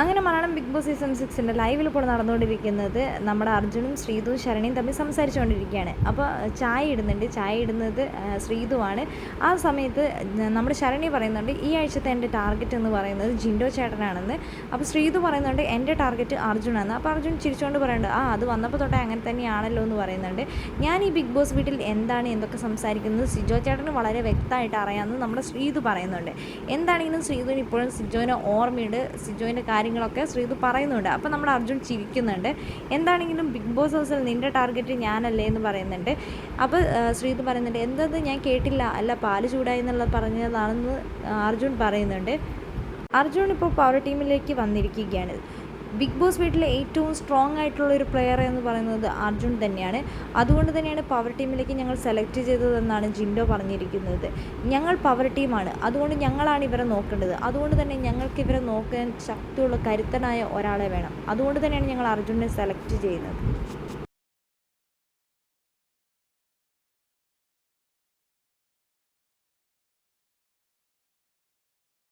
അങ്ങനെ Malayalam big boss season സിക്സിന്റെ ലൈവിൽ ഇപ്പോൾ നടന്നുകൊണ്ടിരിക്കുന്നത് നമ്മുടെ അർജുനും ശ്രീതു ശരണിയും തമ്മിൽ സംസാരിച്ചുകൊണ്ടിരിക്കുകയാണ്. അപ്പോൾ ചായ ഇടുന്നുണ്ട്. ചായ ഇടുന്നത് ശ്രീതുവാണ്. ആ സമയത്ത് നമ്മുടെ ശരണി പറയുന്നുണ്ട് ഈ ആഴ്ചത്തെ എന്റെ ടാർഗറ്റ് എന്ന് പറയുന്നത് ജിൻഡോ ചേട്ടനാണെന്ന്. അപ്പോൾ ശ്രീതു പറയുന്നുണ്ട് എന്റെ ടാർഗറ്റ് അർജുനാണ്. അപ്പോൾ അർജുൻ ചിരിച്ചുകൊണ്ട് പറയുന്നുണ്ട് ആ അത് വന്നപ്പോൾ തൊട്ടേ അങ്ങനെ തന്നെയാണല്ലോ എന്ന് പറയുന്നുണ്ട്. ഞാൻ ഈ ബിഗ് ബോസ് വീട്ടിൽ എന്താണ് എന്തൊക്കെ സംസാരിക്കുന്നത്? സിജോ ചേട്ടന് വളരെ വ്യക്തമായിട്ട് അറിയാമെന്ന് നമ്മുടെ ശ്രീതു പറയുന്നുണ്ട്. എന്താണെങ്കിലും ശ്രീതുവിന് ഇപ്പോഴും സിജോനെ ഓർമ്മയുണ്ട്. സിജോന്റെ കാര്യങ്ങളൊക്കെ ശ്രീതു പറയുന്നുണ്ട്. അപ്പോൾ നമ്മുടെ അർജുൻ ചിരിക്കുന്നുണ്ട്. എന്താണെങ്കിലും ബിഗ് ബോസ് ഹൗസിൽ നിന്റെ ടാർഗറ്റ് ഞാനല്ലേ എന്ന് പറയുന്നുണ്ട്. അപ്പോൾ ശ്രീതു പറയുന്നുണ്ട് എന്തത്? ഞാൻ കേട്ടില്ല. അല്ല പാൽ ചൂടായി എന്നുള്ളത് പറഞ്ഞതാണെന്ന് അർജുൻ പറയുന്നുണ്ട്. അർജുൻ ഇപ്പോൾ പവർ ടീമിലേക്ക് വന്നിരിക്കുകയാണ്. ബിഗ് ബോസ് വീട്ടിലെ ഏറ്റവും സ്ട്രോങ് ആയിട്ടുള്ള ഒരു പ്ലെയർ എന്ന് പറയുന്നത് അർജുൻ തന്നെയാണ്. അതുകൊണ്ട് തന്നെയാണ് പവർ ടീമിലേക്ക് ഞങ്ങൾ സെലക്ട് ചെയ്തതെന്നാണ് ജിൻഡോ പറഞ്ഞിരിക്കുന്നത്. ഞങ്ങൾ പവർ ടീമാണ് അതുകൊണ്ട് ഞങ്ങളാണ് ഇവരെ നോക്കേണ്ടത്. അതുകൊണ്ട് തന്നെ ഞങ്ങൾക്ക് ഇവരെ നോക്കാൻ ശക്തിയുള്ള കരുത്തനായ ഒരാളെ വേണം. അതുകൊണ്ട് തന്നെയാണ് ഞങ്ങൾ അർജുനെ സെലക്ട് ചെയ്യുന്നത്.